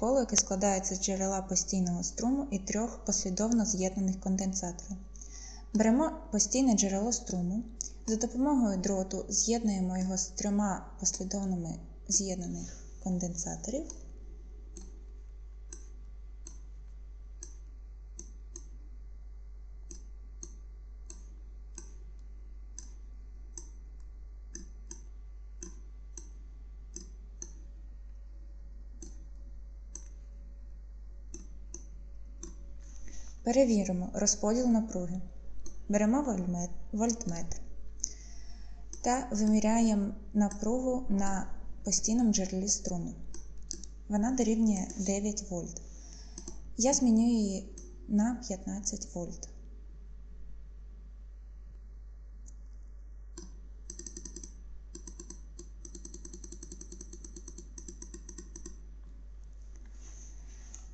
коло, яке складається з джерела постійного струму і трьох послідовно з'єднаних конденсаторів. Беремо постійне джерело струму. За допомогою дроту з'єднуємо його з трьома послідовними з'єднаних конденсаторів. Перевіримо розподіл напруги. Беремо вольтметр та виміряємо напругу на постійному джерелі струму. Вона дорівнює 9 вольт. Я зміню її на 15 вольт.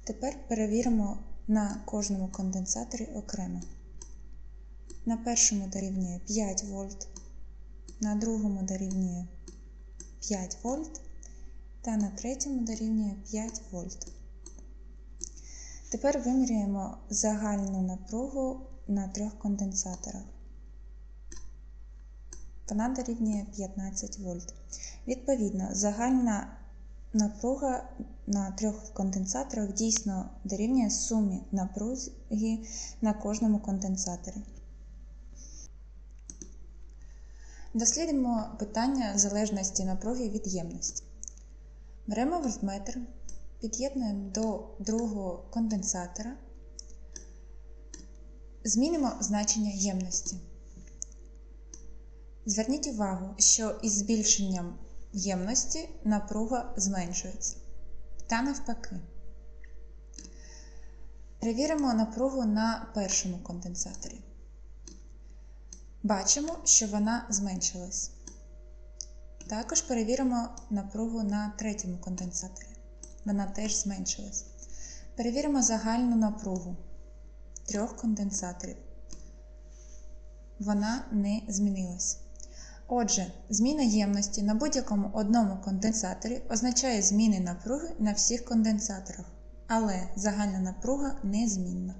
Тепер перевіримо на кожному конденсаторі окремо. На першому дорівнює 5 вольт, на другому дорівнює 5 вольт та на третьому дорівнює 5 вольт. Тепер вимірюємо загальну напругу на трьох конденсаторах. Вона дорівнює 15 вольт. Відповідно, загальна напруга на трьох конденсаторах дійсно дорівнює сумі напруги на кожному конденсаторі. Дослідимо питання залежності напруги від ємності. Беремо вольтметр, під'єднуємо до другого конденсатора, змінимо значення ємності. Зверніть увагу, що із збільшенням ємності напруга зменшується. Та навпаки. Перевіримо напругу на першому конденсаторі. Бачимо, що вона зменшилась. Також перевіримо напругу на третьому конденсаторі. Вона теж зменшилась. Перевіримо загальну напругу трьох конденсаторів. Вона не змінилась. Отже, зміна ємності на будь-якому одному конденсаторі означає зміни напруги на всіх конденсаторах, але загальна напруга незмінна.